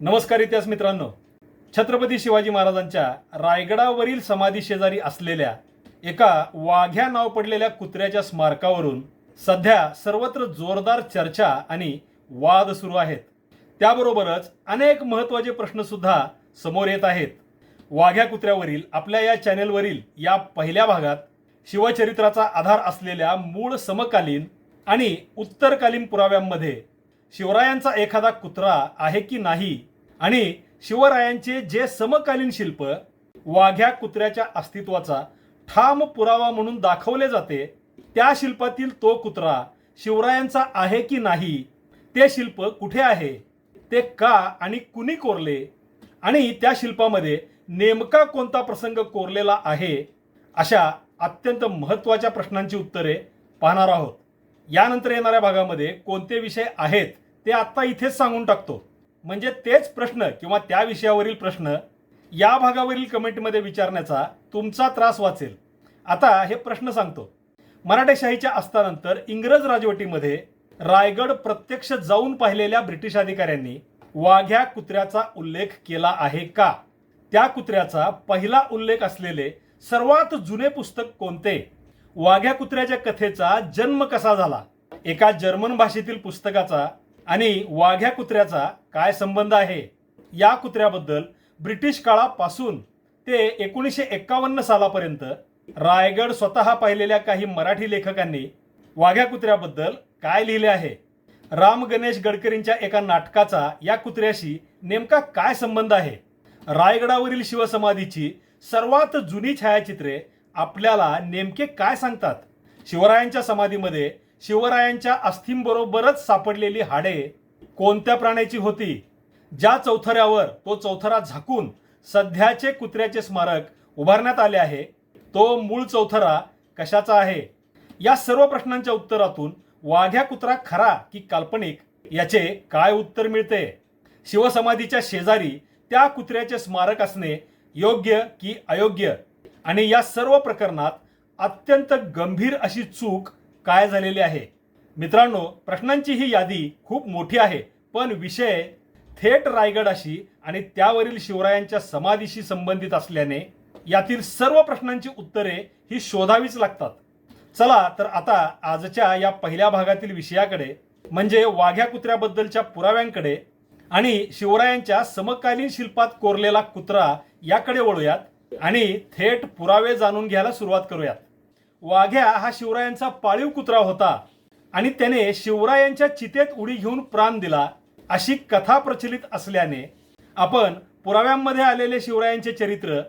नमस्कार इतिहास मित्रांनो. छत्रपती शिवाजी महाराजांच्या रायगडावरील समाधी शेजारी असलेल्या एका वाघ्या नाव पडलेल्या कुत्र्याच्या स्मारकावरून सध्या सर्वत्र जोरदार चर्चा आणि वाद सुरू आहेत. त्याबरोबरच अनेक महत्त्वाचे प्रश्नसुद्धा समोर येत आहेत. वाघ्या कुत्र्यावरील आपल्या या चॅनेलवरील या पहिल्या भागात शिवचरित्राचा आधार असलेल्या मूळ समकालीन आणि उत्तरकालीन पुराव्यांमध्ये शिवरायांचा एखादा कुत्रा आहे की नाही आणि शिवरायांचे जे समकालीन शिल्प वाघ्या कुत्र्याच्या अस्तित्वाचा ठाम पुरावा म्हणून दाखवले जाते त्या शिल्पातील तो कुत्रा शिवरायांचा आहे की नाही ते शिल्प कुठे आहे ते का आणि कुणी कोरले आणि त्या शिल्पामध्ये नेमका कोणता प्रसंग कोरलेला आहे अशा अत्यंत महत्त्वाच्या प्रश्नांची उत्तरे पाहणार आहोत. यानंतर येणाऱ्या भागामध्ये कोणते विषय आहेत ते आत्ता इथेच सांगून टाकतो. म्हणजे तेच प्रश्न किंवा त्या विषयावरील प्रश्न या भागावरील कमेंटमध्ये विचारण्याचा तुमचा त्रास वाचेल. आता हे प्रश्न सांगतो. मराठेशाहीच्या अस्तानंतर इंग्रज राजवटीमध्ये रायगड प्रत्यक्ष जाऊन पाहिलेल्या ब्रिटिश अधिकाऱ्यांनी वाघ्या कुत्र्याचा उल्लेख केला आहे का? त्या कुत्र्याचा पहिला उल्लेख असलेले सर्वात जुने पुस्तक कोणते? वाघ्या कुत्र्याच्या कथेचा जन्म कसा झाला? एका जर्मन भाषेतील पुस्तकाचा आणि वाघ्या कुत्र्याचा काय संबंध आहे? या कुत्र्याबद्दल ब्रिटिश काळापासून ते एकोणीसशे एक्कावन्न सालापर्यंत रायगड स्वतः पाहिलेल्या काही मराठी लेखकांनी वाघ्या कुत्र्याबद्दल काय लिहिले आहे? राम गणेश गडकरींच्या एका नाटकाचा या कुत्र्याशी नेमका काय संबंध आहे? रायगडावरील शिवसमाधीची सर्वात जुनी छायाचित्रे आपल्याला नेमके काय सांगतात? शिवरायांच्या समाधीमध्ये शिवरायांच्या अस्थींबरोबरच सापडलेली हाडे कोणत्या प्राण्याची होती? ज्या चौथऱ्यावर तो चौथरा झाकून सध्याचे कुत्र्याचे स्मारक उभारण्यात आले आहे तो मूळ चौथरा कशाचा आहे? या सर्व प्रश्नांच्या उत्तरातून वाघ्या कुत्रा खरा की काल्पनिक याचे काय उत्तर मिळते? शिवसमाधीच्या शेजारी त्या कुत्र्याचे स्मारक असणे योग्य की अयोग्य? आणि या सर्व प्रकरणात अत्यंत गंभीर अशी चूक काय झालेली आहे? मित्रांनो प्रश्नांची ही यादी खूप मोठी आहे पण विषय थेट रायगडाशी आणि त्यावरील शिवरायांच्या समाधीशी संबंधित असल्याने यातील सर्व प्रश्नांची उत्तरे ही शोधावीच लागतात. चला तर आता आजच्या या पहिल्या भागातील विषयाकडे म्हणजे वाघ्या कुत्र्याबद्दलच्या पुराव्यांकडे आणि शिवरायांच्या समकालीन शिल्पात कोरलेला कुत्रा याकडे वळूयात. आणि थेट पुरावे जाणून घ्यायला सुरुवात करूयात. वाघ्या हा शिवरायांचा पाळीव कुत्रा होता आणि त्याने शिवरायांच्या चितेत उडी घेऊन प्राण दिला अशी कथा प्रचलित असल्याने आपण पुराव्यांमध्ये आलेले शिवरायांचे चरित्र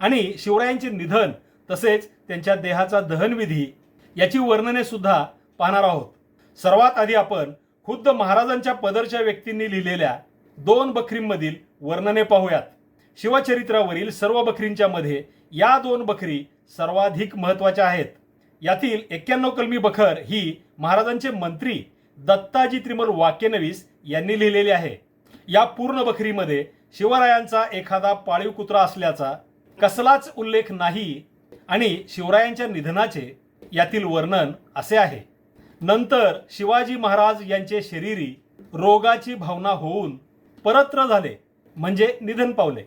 आणि शिवरायांचे निधन तसेच त्यांच्या देहाचा दहनविधी याची वर्णने सुद्धा पाहणार आहोत. सर्वात आधी आपण खुद्द महाराजांच्या पदरच्या व्यक्तींनी लिहिलेल्या दोन बखरींमधील वर्णने पाहूयात. शिवचरित्रावरील सर्व बकरींच्या मध्ये या दोन बकरी सर्वाधिक महत्त्वाच्या आहेत. यातील एक्क्याण्णव कलमी बखर ही महाराजांचे मंत्री दत्ताजी त्रिमल वाक्यनवीस यांनी लिहिलेली आहे. या पूर्ण बखरीमध्ये शिवरायांचा एखादा पाळीव कुत्रा असल्याचा कसलाच उल्लेख नाही आणि शिवरायांच्या निधनाचे यातील वर्णन असे आहे. नंतर शिवाजी महाराज यांचे शरीरी रोगाची भावना होऊन परत्र झाले म्हणजे निधन पावले.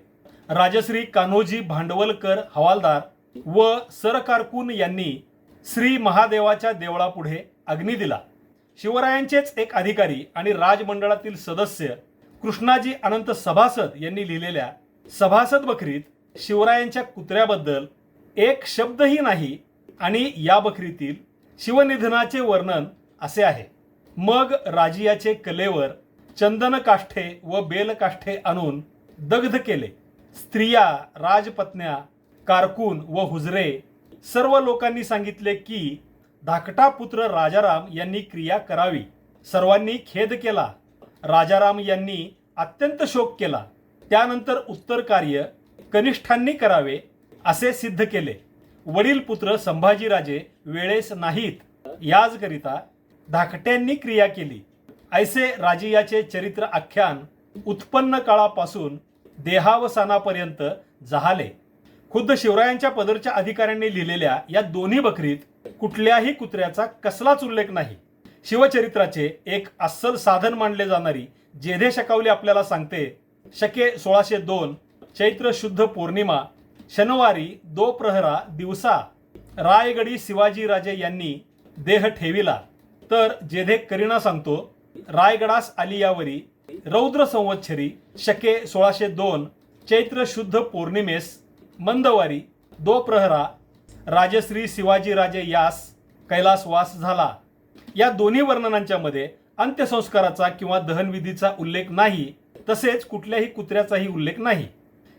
राजश्री कान्होजी भांडवलकर हवालदार व सरकारकून यांनी श्री महादेवाच्या देवळापुढे अग्नी दिला. शिवरायांचेच एक अधिकारी आणि राजमंडळातील सदस्य कृष्णाजी अनंत सभासद यांनी लिहिलेल्या सभासद बकरीत शिवरायांच्या कुत्र्याबद्दल एक शब्दही नाही आणि या बकरीतील शिवनिधनाचे वर्णन असे आहे. मग राजियाचे कलेवर चंदन काष्ठे व बेलकाष्ठे आणून दग्ध केले. स्त्रिया राजपत्न्या कारकून व हुजरे सर्व लोकांनी सांगितले की धाकटा पुत्र राजाराम यांनी क्रिया करावी. सर्वांनी खेद केला. राजाराम यांनी अत्यंत शोक केला. त्यानंतर उत्तर कार्य कनिष्ठांनी करावे असे सिद्ध केले. वडील पुत्र संभाजीराजे वेळेस नाहीत. याचकरिता धाकट्यांनी क्रिया केली. ऐसे राजियाचे चरित्र आख्यान उत्पन्न काळापासून देहावसानापर्यंत जहाले. खुद्द शिवरायांच्या पदरच्या अधिकाऱ्यांनी लिहिलेल्या या दोन्ही बकरीत कुठल्याही कुत्र्याचा कसलाच उल्लेख नाही. शिवचरित्राचे एक अस्सल साधन मानले जाणारी जेधे शकावली आपल्याला सांगते शके सोळाशे दोन चैत्र शुद्ध पौर्णिमा शनिवारी दो प्रहरा दिवसा रायगडी शिवाजीराजे यांनी देह ठेविला. तर जेधे करीना सांगतो रायगडास आली यावरी रौद्र संवत्सरी शके सोळाशे दोन चैत्र शुद्ध पौर्णिमेस मंदवारी दो प्रहरा राजश्री शिवाजीराजे यास कैलासवास झाला. या दोन्ही वर्णनांच्या मध्ये अंत्यसंस्काराचा किंवा दहनविधीचा उल्लेख नाही तसेच कुठल्याही कुत्र्याचाही उल्लेख नाही.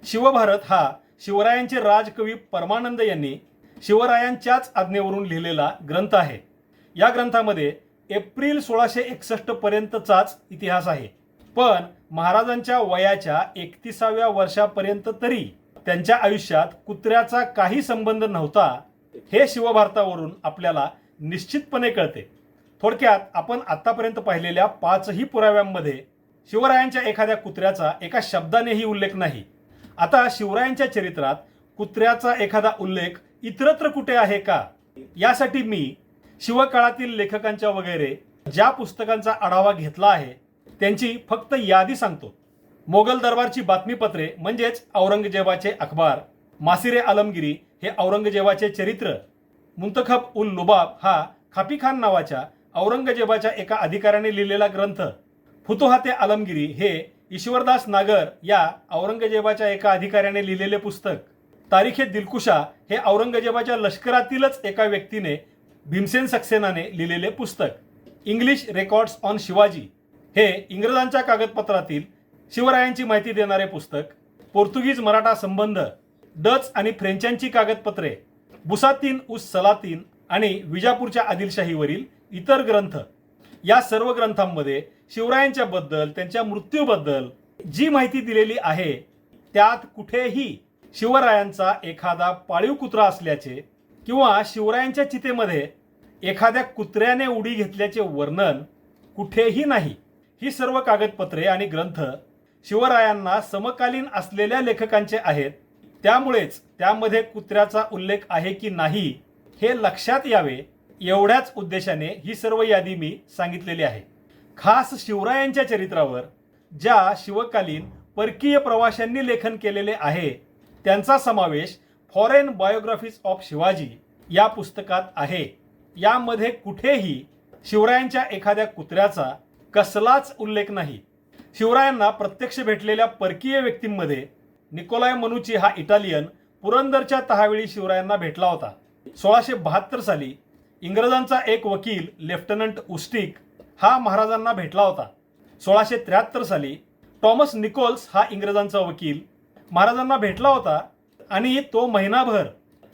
शिवभारत हा शिवरायांचे राजकवी परमानंद यांनी शिवरायांच्याच आज्ञेवरून लिहिलेला ग्रंथ आहे. या ग्रंथामध्ये एप्रिल सोळाशे एकसष्ट पर्यंतचाच इतिहास आहे. पण महाराजांच्या वयाच्या एकतीसाव्या वर्षापर्यंत तरी त्यांच्या आयुष्यात कुत्र्याचा काही संबंध नव्हता हे शिवभारतावरून आपल्याला निश्चितपणे कळते. थोडक्यात आपण आतापर्यंत पाहिलेल्या पाचही पुराव्यांमध्ये शिवरायांच्या एखाद्या कुत्र्याचा एका शब्दानेही उल्लेख नाही. आता शिवरायांच्या चरित्रात कुत्र्याचा एखादा उल्लेख इतरत्र कुठे आहे का? यासाठी मी शिवकाळातील लेखकांच्या वगैरे ज्या पुस्तकांचा आढावा घेतला आहे त्यांची फक्त यादी सांगतो. मोगल दरबारची बातमीपत्रे म्हणजेच औरंगजेबाचे अखबार मासिरे आलमगिरी हे औरंगजेबाचे चरित्र. मुंतखब उल लुबाब हा खापीखान नावाच्या औरंगजेबाच्या एका अधिकाऱ्याने लिहिलेला ग्रंथ. फुतुहाते आलमगिरी हे ईश्वरदास नागर या औरंगजेबाच्या एका अधिकाऱ्याने लिहिलेले पुस्तक. तारीखे दिलकुशा हे औरंगजेबाच्या लष्करातीलच एका व्यक्तीने भीमसेन सक्सेनाने लिहिलेले पुस्तक. English records on Shivaji. हे इंग्रजांच्या कागदपत्रातील शिवरायांची माहिती देणारे पुस्तक पोर्तुगीज मराठा संबंध डच आणि फ्रेंचांची कागदपत्रे बुसातीन उस सलातीन आणि विजापूरच्या आदिलशाहीवरील इतर ग्रंथ या सर्व ग्रंथांमध्ये शिवरायांच्या बद्दल त्यांच्या मृत्यूबद्दल जी माहिती दिलेली आहे त्यात कुठेही शिवरायांचा एखादा पाळीव कुत्रा असल्याचे किंवा शिवरायांच्या चितेमध्ये एखाद्या कुत्र्याने उडी घेतल्याचे वर्णन कुठेही नाही. ही सर्व कागदपत्रे आणि ग्रंथ शिवरायांना समकालीन असलेल्या लेखकांचे आहेत. त्यामुळेच त्यामध्ये कुत्र्याचा उल्लेख आहे की नाही हे लक्षात यावे एवढ्याच उद्देशाने ही सर्व यादी मी सांगितलेली आहे. खास शिवरायांच्या चरित्रावर ज्या शिवकालीन परकीय प्रवाशांनी लेखन केलेले आहे त्यांचा समावेश फॉरेन बायोग्राफीज ऑफ शिवाजी या पुस्तकात आहे. यामध्ये कुठेही शिवरायांच्या एखाद्या कुत्र्याचा कसलाच उल्लेख नाही. शिवरायांना प्रत्यक्ष भेटलेल्या परकीय व्यक्तींमध्ये निकोलाय मनुची हा इटालियन पुरंदरच्या तहावेळी शिवरायांना भेटला होता. सोळाशे बहात्तर साली इंग्रजांचा एक वकील लेफ्टनंट उस्टिक हा महाराजांना भेटला होता. सोळाशे त्र्याहत्तर साली टॉमस निकोल्स हा इंग्रजांचा वकील महाराजांना भेटला होता आणि तो महिनाभर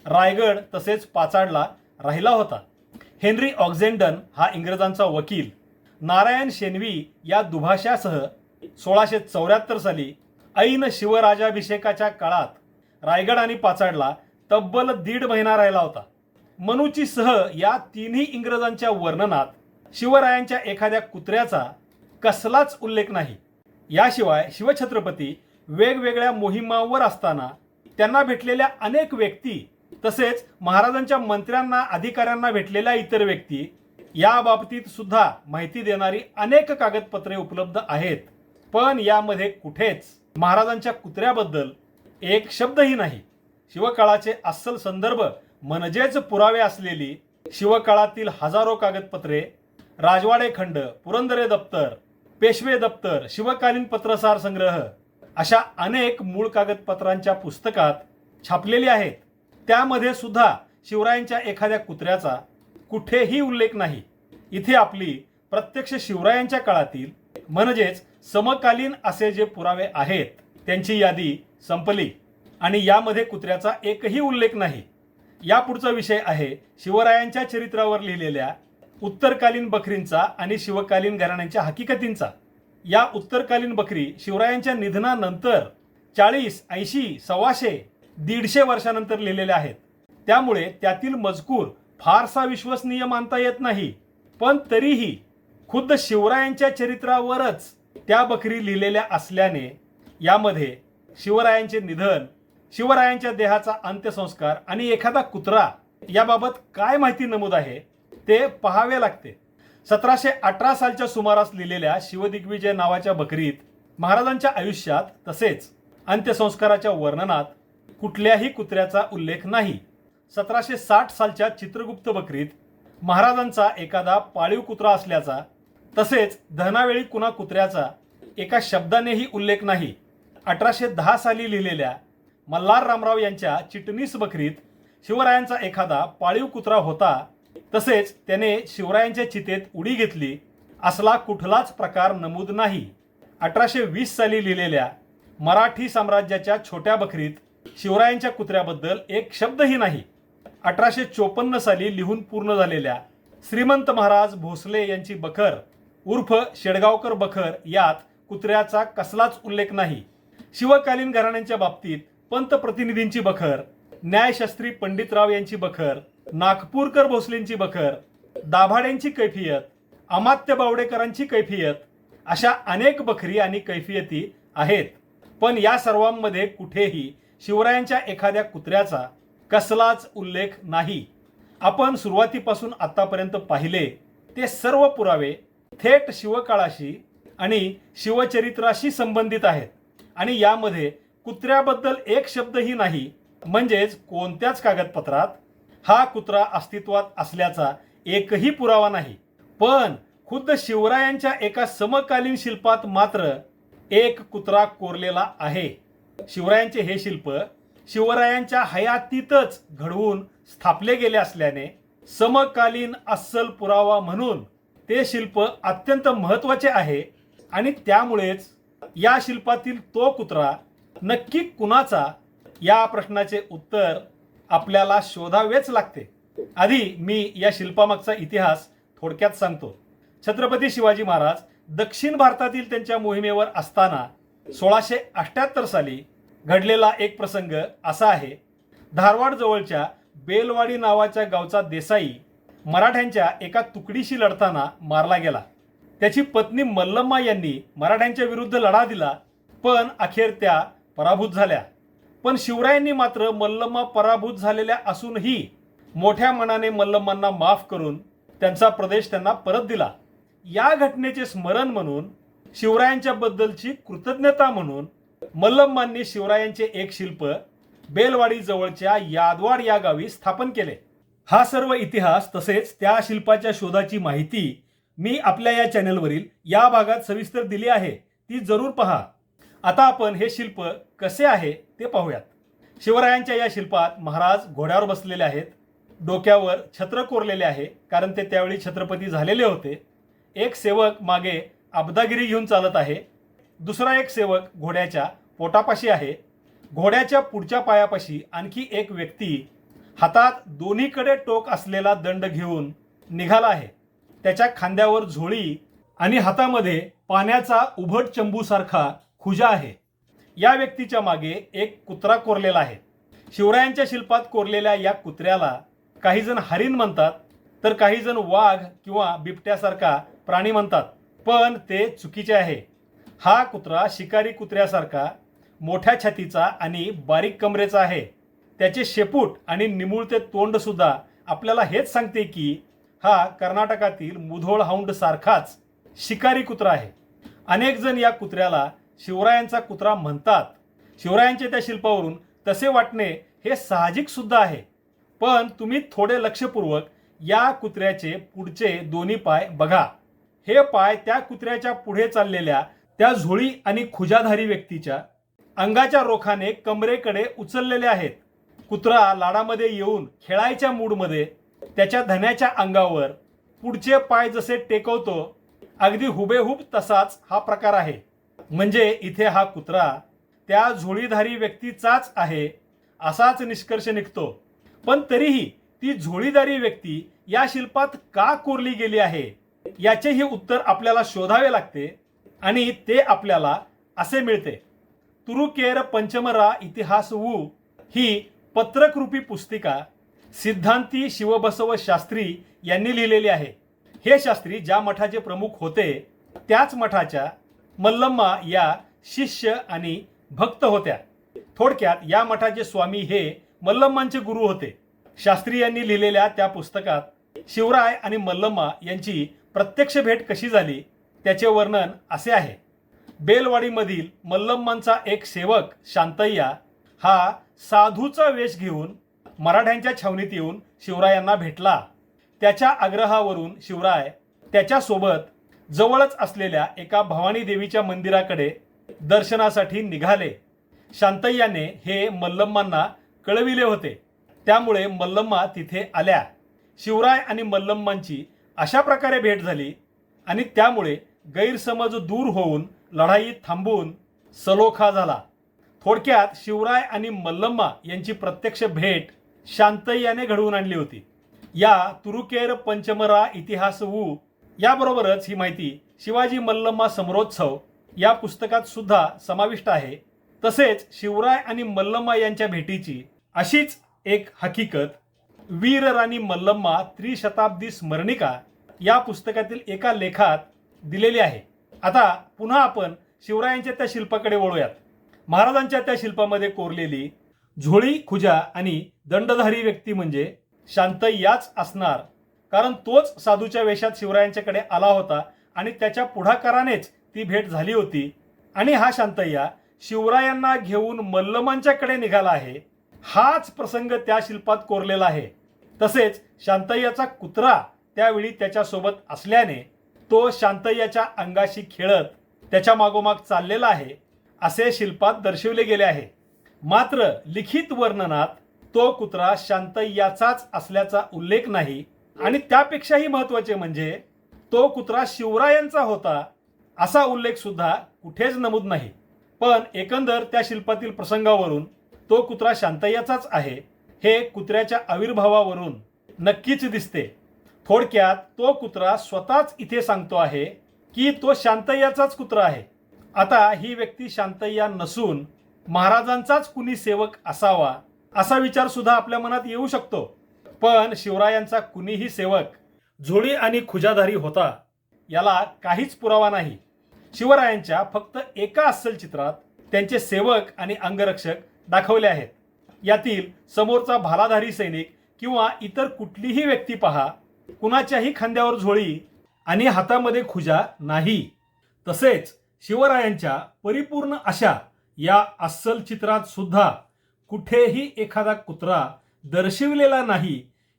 रायगड तसेच पाचाडला राहिला होता. हेनरी ऑक्झेंडन हा इंग्रजांचा वकील नारायण शेनवी या दुभाषासह सोळाशे चौऱ्याहत्तर साली ऐन शिवराजाभिषेकाच्या काळात रायगड आणि पाचाडला तब्बल दीड महिना राहिला होता. मनुची सह या तिन्ही इंग्रजांच्या वर्णनात शिवरायांच्या एखाद्या कुत्र्याचा कसलाच उल्लेख नाही. याशिवाय शिवछत्रपती वेगवेगळ्या मोहिमांवर असताना त्यांना भेटलेल्या अनेक व्यक्ती तसेच महाराजांच्या मंत्र्यांना अधिकाऱ्यांना भेटलेल्या इतर व्यक्ती या बाबतीत सुद्धा माहिती देणारी अनेक कागदपत्रे उपलब्ध आहेत. पण यामध्ये कुठेच महाराजांच्या कुत्र्याबद्दल एक शब्दही नाही. शिवकाळाचे अस्सल संदर्भ म्हणजेच पुरावे असलेली शिवकाळातील हजारो कागदपत्रे राजवाडे खंड पुरंदरे दप्तर पेशवे दप्तर शिवकालीन पत्रसार संग्रह अशा अनेक मूळ कागदपत्रांच्या पुस्तकात छापलेली आहेत. त्यामध्ये सुद्धा शिवरायांच्या एखाद्या कुत्र्याचा कुठेही उल्लेख नाही. इथे आपली प्रत्यक्ष शिवरायांच्या काळातील म्हणजेच समकालीन असे जे पुरावे आहेत त्यांची यादी संपली. आणि यामध्ये कुत्र्याचा एकही उल्लेख नाही. यापुढचा विषय आहे शिवरायांच्या चरित्रावर लिहिलेल्या उत्तरकालीन बकरींचा आणि शिवकालीन घराण्यांच्या हकीकतींचा. या उत्तरकालीन बकरी शिवरायांच्या निधनानंतर चाळीस ऐंशी सव्वाशे दीडशे वर्षानंतर लिहिलेल्या आहेत. त्यामुळे त्यातील मजकूर फारसा विश्वसनीय मानता येत नाही. पण तरीही खुद्द शिवरायांच्या चरित्रावरच त्या बकरी लिहिलेल्या असल्याने यामध्ये शिवरायांचे निधन शिवरायांच्या देहाचा अंत्यसंस्कार आणि एखादा कुत्रा याबाबत काय माहिती नमूद आहे ते पहावे लागते. सतराशे अठरा सालच्या सुमारास लिहिलेल्या शिवदिग्विजय नावाच्या बकरीत महाराजांच्या आयुष्यात तसेच अंत्यसंस्काराच्या वर्णनात कुठल्याही कुत्र्याचा उल्लेख नाही. सतराशे साठ सालच्या चित्रगुप्त बकरीत महाराजांचा एखादा पाळीव कुत्रा असल्याचा तसेच दहनावेळी कुणा कुत्र्याचा एका शब्दानेही उल्लेख नाही. अठराशे दहा साली लिहिलेल्या मल्हार रामराव यांच्या चिटणीस बकरीत शिवरायांचा एखादा पाळीव कुत्रा होता तसेच त्याने शिवरायांच्या चितेत उडी घेतली असला कुठलाच प्रकार नमूद नाही. अठराशे वीस साली लिहिलेल्या मराठी साम्राज्याच्या छोट्या बकरीत शिवरायांच्या कुत्र्याबद्दल एक शब्दही नाही. अठराशे चोपन्न साली लिहून पूर्ण झालेल्या श्रीमंत महाराज भोसले यांची बखर उर्फ शेडगावकर बखर यात कुत्र्याचा कसलाच उल्लेख नाही. शिवकालीन घराण्यांच्या बाबतीत पंतप्रतिनिधींची बखर न्यायशास्त्री पंडितराव यांची बखर नागपूरकर भोसलेंची बखर दाभाड्यांची कैफियत अमात्य बावडेकरांची कैफियत अशा अनेक बखरी आणि कैफियती आहेत. पण या सर्वांमध्ये कुठेही शिवरायांच्या एखाद्या कुत्र्याचा कसलाच उल्लेख नाही. आपण सुरुवातीपासून आतापर्यंत पाहिले ते सर्व पुरावे थेट शिवकाळाशी आणि शिवचरित्राशी संबंधित आहेत. आणि यामध्ये कुत्र्याबद्दल एक शब्दही नाही म्हणजेच कोणत्याच कागदपत्रात हा कुत्रा अस्तित्वात असल्याचा एकही पुरावा नाही. पण खुद्द शिवरायांच्या एका समकालीन शिल्पात मात्र एक कुत्रा कोरलेला आहे. शिवरायांचे हे शिल्प शिवरायांच्या हयातीतच घडवून स्थापले गेले असल्याने समकालीन अस्सल पुरावा म्हणून ते शिल्प अत्यंत महत्त्वाचे आहे आणि त्यामुळेच या शिल्पातील तो कुत्रा नक्की कुणाचा या प्रश्नाचे उत्तर आपल्याला शोधावेच लागते. आधी मी या शिल्पामागचा इतिहास थोडक्यात सांगतो. छत्रपती शिवाजी महाराज दक्षिण भारतातील त्यांच्या मोहिमेवर असताना सोळाशे अठ्याहत्तर साली घडलेला एक प्रसंग असा आहे. धारवाड जवळच्या बेलवाडी नावाच्या गावचा देसाई मराठ्यांच्या एका तुकडीशी लढताना मारला गेला. त्याची पत्नी मल्लम्मा यांनी मराठ्यांच्या विरुद्ध लढा दिला पण अखेर त्या पराभूत झाल्या. पण शिवरायांनी मात्र मल्लम्मा पराभूत झालेल्या असूनही मोठ्या मनाने मल्लम्मांना माफ करून त्यांचा प्रदेश त्यांना परत दिला. या घटनेचे स्मरण म्हणून शिवरायांच्याबद्दलची कृतज्ञता म्हणून मल्लम्मांनी शिवरायांचे एक शिल्प बेलवाडी जवळच्या यादवाड या गावी स्थापन केले. हा सर्व इतिहास तसेच त्या शिल्पाच्या शोधाची माहिती मी आपल्या या चॅनलवरील या भागात सविस्तर दिली आहे. ती जरूर पहा. आता आपण हे शिल्प कसे आहे ते पाहूयात. शिवरायांच्या या शिल्पात महाराज घोड्यावर बसलेले आहेत. डोक्यावर छत्र कोरलेले आहे कारण ते त्यावेळी छत्रपती झालेले होते. एक सेवक मागे अब्दागिरी घेऊन चालत आहे. दुसरा एक सेवक घोड्याच्या पोटापाशी आहे. घोड्याच्या पुढच्या पायापाशी आणखी एक व्यक्ती हातात दोन्हीकडे टोक असलेला दंड घेऊन निघाला आहे. त्याच्या खांद्यावर झोळी आणि हातामध्ये पाण्याचा उभट चंबूसारखा खुजा आहे. या व्यक्तीच्या मागे एक कुत्रा कोरलेला आहे. शिवरायांच्या शिल्पात कोरलेल्या या कुत्र्याला काही जण हरिण म्हणतात तर काही जण वाघ किंवा बिबट्यासारखा प्राणी म्हणतात पण ते चुकीचे आहे. हा कुत्रा शिकारी कुत्र्यासारखा मोठ्या छातीचा आणि बारीक कमरेचा आहे. त्याचे शेपूट आणि निमुळते तोंडसुद्धा आपल्याला हेच सांगते की हा कर्नाटकातील मुधोळ हाऊंड सारखाच शिकारी कुत्रा आहे. अनेक जण या कुत्र्याला शिवरायांचा कुत्रा म्हणतात. शिवरायांच्या त्या शिल्पावरून तसे वाटणे हे साहजिक सुद्धा आहे. पण तुम्ही थोडे लक्षपूर्वक या कुत्र्याचे पुढचे दोन्ही पाय बघा. हे पाय त्या कुत्र्याच्या पुढे चाललेल्या त्या झोळी आणि खुजाधारी व्यक्तीच्या अंगाच्या रोखाने कमरेकडे उचललेले आहेत. कुत्रा लाडामध्ये येऊन खेळायच्या मूडमध्ये त्याच्या धन्याच्या अंगावर पुढचे पाय जसे टेकवतो अगदी हुबेहूब तसाच हा प्रकार आहे. म्हणजे इथे हा कुत्रा त्या झोळीधारी व्यक्तीचाच आहे असाच निष्कर्ष निघतो. पण तरीही ती झोळीदारी व्यक्ती या शिल्पात का कोरली गेली आहे? याचेही उत्तर आपल्याला शोधावे लागते. आणि ते आपल्याला असे मिळते. तुरुकेर पंचमरा इतिहास वू ही पत्रकरूपी पुस्तिका सिद्धांती शिवबसव शास्त्री यांनी लिहिलेली आहे. हे शास्त्री ज्या मठाचे प्रमुख होते त्याच मठाच्या मल्लम्मा या शिष्य आणि भक्त होत्या. थोडक्यात या मठाचे स्वामी हे मल्लम्मांचे गुरु होते. शास्त्री यांनी लिहिलेल्या त्या पुस्तकात शिवराय आणि मल्लम्मा यांची प्रत्यक्ष भेट कशी झाली त्याचे वर्णन असे आहे. बेलवाडीमधील मल्लम्मांचा एक सेवक शांतय्या हा साधूचा वेश घेऊन मराठ्यांच्या छावणीत येऊन शिवरायांना भेटला. त्याच्या आग्रहावरून शिवराय त्याच्यासोबत जवळच असलेल्या एका भवानी देवीच्या मंदिराकडे दर्शनासाठी निघाले. शांतय्याने हे मल्लम्मांना कळविले होते. त्यामुळे मल्लम्मा तिथे आल्या. शिवराय आणि मल्लम्मांची अशा प्रकारे भेट झाली आणि त्यामुळे गैरसमज दूर होऊन लढाई थांबून सलोखा झाला. थोडक्यात शिवराय आणि मल्लम्मा यांची प्रत्यक्ष भेट शांतय्याने घडवून आणली होती. या तुरुकेर पंचमरा इतिहास वू याबरोबरच ही माहिती शिवाजी मल्लम्मा समरोत्सव या पुस्तकात सुद्धा समाविष्ट आहे. तसेच शिवराय आणि मल्लम्मा यांच्या भेटीची अशीच एक हकीकत वीर राणी मल्लम्मा त्रिशताब्दी स्मरणिका या पुस्तकातील एका लेखात दिलेली आहे. आता पुन्हा आपण शिवरायांच्या त्या शिल्पाकडे वळूयात. महाराजांच्या त्या शिल्पामध्ये कोरलेली झोळी खुजा आणि दंडधारी व्यक्ती म्हणजे शांतय्याच असणार. कारण तोच साधूच्या वेशात शिवरायांच्याकडे आला होता आणि त्याच्या पुढाकारानेच ती भेट झाली होती. आणि हा शांतय्या शिवरायांना घेऊन मल्लमांच्याकडे निघाला आहे. हाच प्रसंग त्या शिल्पात कोरलेला आहे. तसेच शांतय्याचा कुत्रा त्यावेळी त्याच्यासोबत असल्याने तो शांतय्याच्या अंगाशी खेळत त्याच्या मागोमाग चाललेला आहे असे शिल्पात दर्शवले गेले आहे. मात्र लिखित वर्णनात तो कुत्रा शांतय्याचाच असल्याचा उल्लेख नाही आणि त्यापेक्षाही महत्त्वाचे म्हणजे तो कुत्रा शिवरायांचा होता असा उल्लेख सुद्धा कुठेच नमूद नाही. पण एकंदर त्या शिल्पातील प्रसंगावरून तो कुत्रा शांतय्याचाच आहे हे कुत्र्याच्या आविर्भावावरून नक्कीच दिसते. थोडक्यात तो कुत्रा स्वतःच इथे सांगतो आहे की तो शांतय्याचाच कुत्रा आहे. आता ही व्यक्ती शांतय्या नसून महाराजांचाच कुणी सेवक असावा असा विचार सुद्धा आपल्या मनात येऊ शकतो. पण शिवरायांचा कुणीही सेवक झोळी आणि खुजाधारी होता याला काहीच पुरावा नाही. शिवरायांच्या फक्त एका अस्सल चित्रात त्यांचे सेवक आणि अंगरक्षक दाखवले आहेत. यातील समोरचा भालाधारी सैनिक किंवा इतर कुठलीही व्यक्ती पहा कुणाच्याही खांद्यावर झोळी आणि हातामध्ये खुजा नाही. तसेच शिवरायांच्या परिपूर्ण अशा या अस्सल चित्रात सुद्धा कुठेही एखादा कुत्रा दर्शविलेला नाही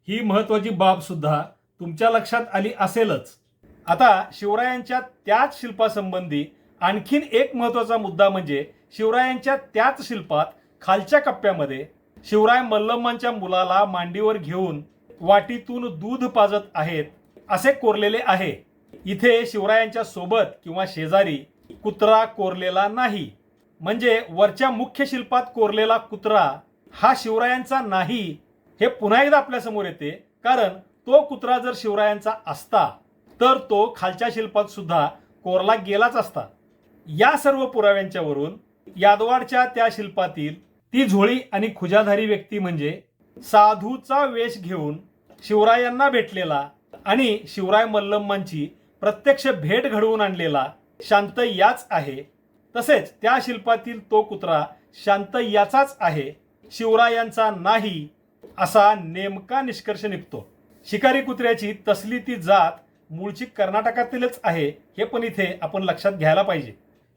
ही महत्वाची बाब सुद्धा तुमच्या लक्षात आली असेलच. आता शिवरायांच्या त्याच शिल्पासंबंधी आणखीन एक महत्त्वाचा मुद्दा म्हणजे शिवरायांच्या त्याच शिल्पात खालच्या कप्प्यामध्ये शिवराय मल्लम्मांच्या मुलाला मांडीवर घेऊन वाटीतून दूध पाजत आहेत असे कोरलेले आहे. इथे शिवरायांच्या सोबत किंवा शेजारी कुत्रा कोरलेला नाही. म्हणजे वरच्या मुख्य शिल्पात कोरलेला कुत्रा हा शिवरायांचा नाही हे पुन्हा एकदा आपल्यासमोर येते. कारण तो कुत्रा जर शिवरायांचा असता तर तो खालच्या शिल्पात सुद्धा कोरला गेलाच असता. या सर्व पुराव्यांच्या वरून यादवाडच्या त्या शिल्पातील ती झोळी आणि खुजाधारी व्यक्ती म्हणजे साधूचा वेश घेऊन शिवरायांना भेटलेला आणि शिवराय मल्लम्मांची प्रत्यक्ष भेट घडवून आणलेला शांत याच आहे. तसेच त्या शिल्पातील तो कुत्रा शांत याचाच आहे. शिवरायांचा नाही असा नेमका निष्कर्ष निघतो. शिकारी कुत्र्याची तसली ती जात मूळची कर्नाटकातीलच आहे हे पण इथे आपण लक्षात घ्यायला पाहिजे.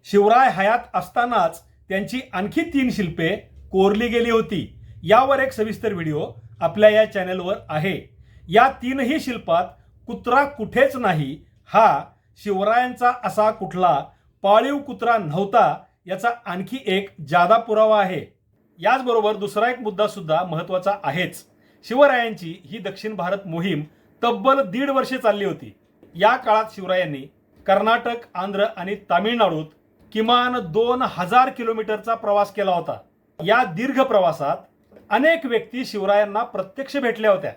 शिवराय हयात असतानाच त्यांची आणखी तीन शिल्पे कोरली गेली होती. यावर एक सविस्तर व्हिडिओ आपल्या या चॅनलवर आहे. या तीनही शिल्पात कुत्रा कुठेच नाही. हा शिवरायांचा असा कुठला पाळीव कुत्रा नव्हता याचा आणखी एक जादा पुरावा आहे. याचबरोबर दुसरा एक मुद्दा सुद्धा आहेच. शिवरायांची ही दक्षिण भारत मोहीम तब्बल दीड वर्षे चालली होती. या काळात शिवरायांनी कर्नाटक आंध्र आणि तामिळनाडूत किमान दोन हजार किलोमीटरचा प्रवास केला होता. या दीर्घ प्रवासात अनेक व्यक्ती शिवरायांना प्रत्यक्ष भेटल्या होत्या.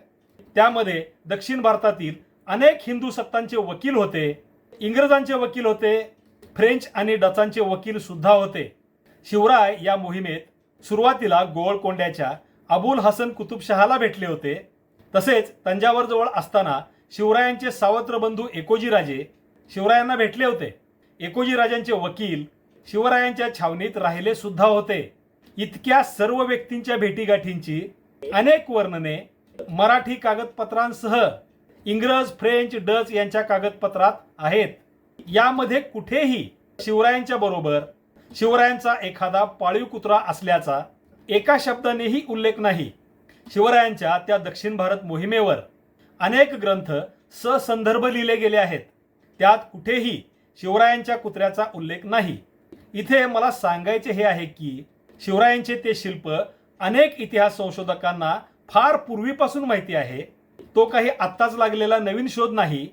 त्यामध्ये दक्षिण भारतातील अनेक हिंदू सत्तांचे वकील होते इंग्रजांचे वकील होते फ्रेंच आणि डचांचे वकील सुद्धा होते. शिवराय या मोहिमेत सुरुवातीला गोवळकोंड्याच्या अबुल हसन कुतुबशहाला भेटले होते. तसेच तंजावर जवळ असताना शिवरायांचे सावत्र बंधू एकोजीराजे शिवरायांना भेटले होते. एकोजीराजांचे वकील शिवरायांच्या छावणीत राहिले सुद्धा होते. इतक्या सर्व व्यक्तींच्या भेटीगाठींची अनेक वर्णने मराठी कागदपत्रांसह इंग्रज फ्रेंच डच यांच्या कागदपत्रात आहेत. यामध्ये कुठेही शिवरायांच्या बरोबर शिवरायांचा एखादा पाळीव कुत्रा असल्याचा एका शब्दानेही उल्लेख नाही. शिवरायांच्या त्या दक्षिण भारत मोहिमेवर अनेक ग्रंथ ससंदर्भ लिहिले गेले आहेत. त्यात कुठेही शिवरायांच्या कुत्र्याचा उल्लेख नाही. इथे मला सांगायचे हे आहे की शिवरायांचे ते शिल्प अनेक इतिहास संशोधकांना फार पूर्वीपासून माहिती आहे. तो काही आत्ताच लागलेला नवीन शोध नाही.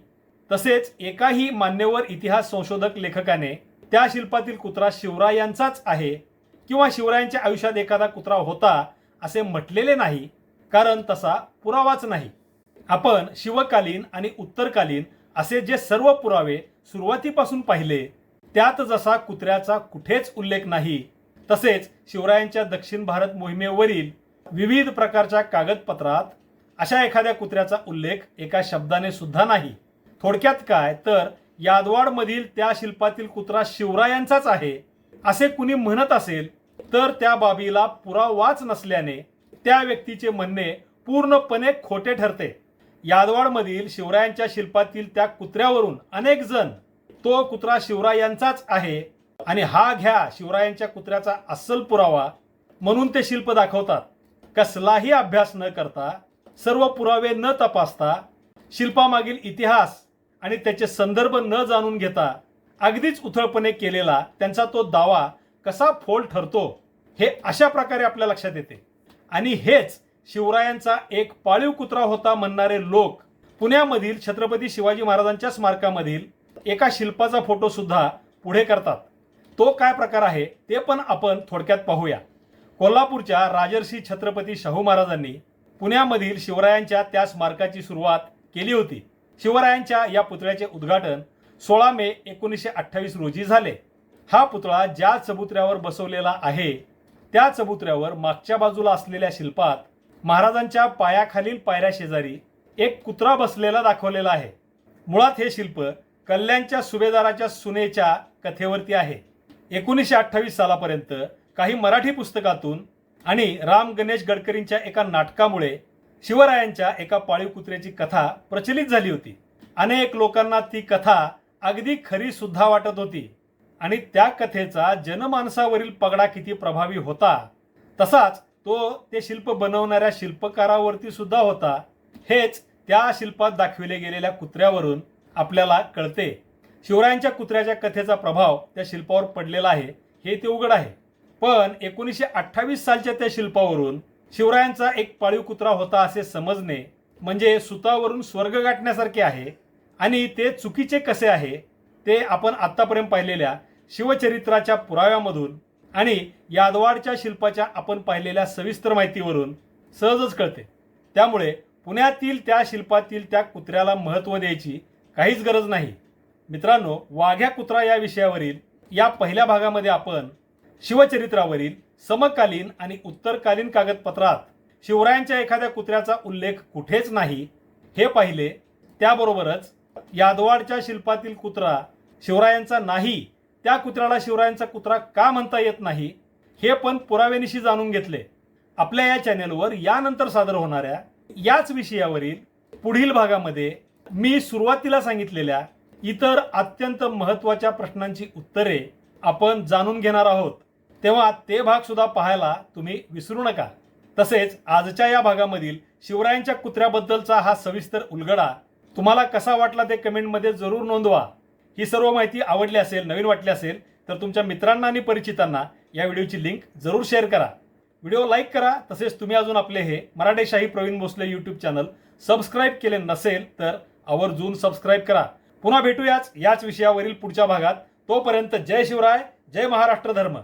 तसेच एकाही मान्यवर इतिहास संशोधक लेखकाने त्या शिल्पातील कुत्रा शिवरायांचाच आहे किंवा शिवरायांच्या आयुष्यात एखादा कुत्रा होता असे म्हटलेले नाही कारण तसा पुरावाच नाही. आपण शिवकालीन आणि उत्तरकालीन असे जे सर्व पुरावे सुरुवातीपासून पाहिले त्यात जसा कुत्र्याचा कुठेच उल्लेख नाही तसेच शिवरायांच्या दक्षिण भारत मोहिमेवरील विविध प्रकारच्या कागदपत्रात अशा एखाद्या कुत्र्याचा उल्लेख एका शब्दाने सुद्धा नाही. थोडक्यात काय? तर यादवाडमधील त्या शिल्पातील कुत्रा शिवरायांचाच आहे. असे कुणी म्हणत असेल तर त्या बाबीला पुरावाच नसल्याने त्या व्यक्तीचे म्हणणे पूर्णपणे खोटे ठरते. यादवाडमधील शिवरायांच्या शिल्पातील त्या कुत्र्यावरून अनेक जण तो कुत्रा शिवरायांचाच आहे आणि हा घ्या शिवरायांच्या कुत्र्याचा अस्सल पुरावा म्हणून ते शिल्प दाखवतात. कसलाही अभ्यास न करता सर्व पुरावे न तपासता शिल्पामागील इतिहास आणि त्याचे संदर्भ न जाणून घेता अगदीच उथळपणे केलेला त्यांचा तो दावा कसा फोल ठरतो हे अशा प्रकारे आपल्या लक्षात येते. आणि हेच शिवरायांचा एक पाळीव कुत्रा होता म्हणणारे लोक पुण्यामधील छत्रपती शिवाजी महाराजांच्या स्मारकामधील एका शिल्पाचा फोटो सुद्धा पुढे करतात. तो काय प्रकार आहे ते पण आपण थोडक्यात पाहूया. कोल्हापूरच्या राजर्षी छत्रपती शाहू महाराजांनी पुण्यामधील शिवरायांच्या त्या स्मारकाची सुरुवात केली होती. शिवरायांच्या या पुतळ्याचे उद्घाटन सोळा मे एकोणीसशे अठ्ठावीस रोजी झाले. हा पुतळा ज्या चबुतऱ्यावर बसवलेला आहे त्या चबुतऱ्यावर मागच्या बाजूला असलेल्या शिल्पात महाराजांच्या पायाखालील पायऱ्या शेजारी एक कुत्रा बसलेला दाखवलेला आहे. मुळात हे शिल्प कल्याणच्या सुभेदाराच्या सुनेच्या कथेवरती आहे. एकोणीसशे अठ्ठावीस सालापर्यंत काही मराठी पुस्तकातून आणि राम गणेश गडकरींच्या एका नाटकामुळे शिवरायांच्या एका पाळीव कुत्र्याची कथा प्रचलित झाली होती. अनेक लोकांना ती कथा अगदी खरी सुद्धा वाटत होती. आणि त्या कथेचा जनमानसावरील पगडा किती प्रभावी होता तसाच तो ते शिल्प बनवणाऱ्या शिल्पकारावरती सुद्धा होता हेच त्या शिल्पात दाखविले गेलेल्या कुत्र्यावरून आपल्याला कळते. शिवरायांच्या कुत्र्याच्या कथेचा प्रभाव त्या शिल्पावर पडलेला आहे हे ते उघड आहे. पण एकोणीसशे अठ्ठावीस सालच्या त्या शिल्पावरून शिवरायांचा एक पाळीव कुत्रा होता असे समजणे म्हणजे सुतावरून स्वर्ग गाठण्यासारखे आहे. आणि ते चुकीचे कसे आहे? ते आपण आत्तापर्यंत पाहिलेल्या शिवचरित्राच्या पुराव्यामधून आणि यादवाडच्या शिल्पाच्या आपण पाहिलेल्या सविस्तर माहितीवरून सहजच कळते. त्यामुळे पुण्यातील त्या शिल्पातील त्या कुत्र्याला महत्त्व द्यायची काहीच गरज नाही. मित्रांनो वाघ्या कुत्रा या विषयावरील या पहिल्या भागामध्ये आपण शिवचरित्रावरील समकालीन आणि उत्तरकालीन कागदपत्रात शिवरायांच्या एखाद्या कुत्र्याचा उल्लेख कुठेच नाही हे पाहिले. त्याबरोबरच यादवाडच्या शिल्पातील कुत्रा शिवरायांचा नाही त्या कुत्र्याला शिवरायांचा कुत्रा का म्हणता येत नाही हे पण पुराव्यानिशी जाणून घेतले. आपल्या या चॅनेलवर यानंतर सादर होणाऱ्या याच विषयावरील पुढील भागामध्ये मी सुरुवातीला सांगितलेल्या इतर अत्यंत महत्त्वाच्या प्रश्नांची उत्तरे आपण जाणून घेणार आहोत. तेव्हा ते भाग सुद्धा पाहायला तुम्ही विसरू नका. तसेच आजच्या या भागामधील शिवरायांच्या कुत्र्याबद्दलचा हा सविस्तर उलगडा तुम्हाला कसा वाटला ते कमेंटमध्ये जरूर नोंदवा. ही सर्व माहिती आवडली असेल नवीन वाटली असेल तर तुमच्या मित्रांना आणि परिचितांना या व्हिडिओची लिंक जरूर शेअर करा. व्हिडिओ लाईक करा तसेच तुम्ही अजून आपले हे Maratheshahi Pravin Bhosale YouTube channel subscribe केले नसेल तर आवर्जून सबस्क्राईब करा. पुन्हा भेटूयाच याच विषयावरील पुढच्या भागात. तोपर्यंत जय शिवराय जय महाराष्ट्र धर्म.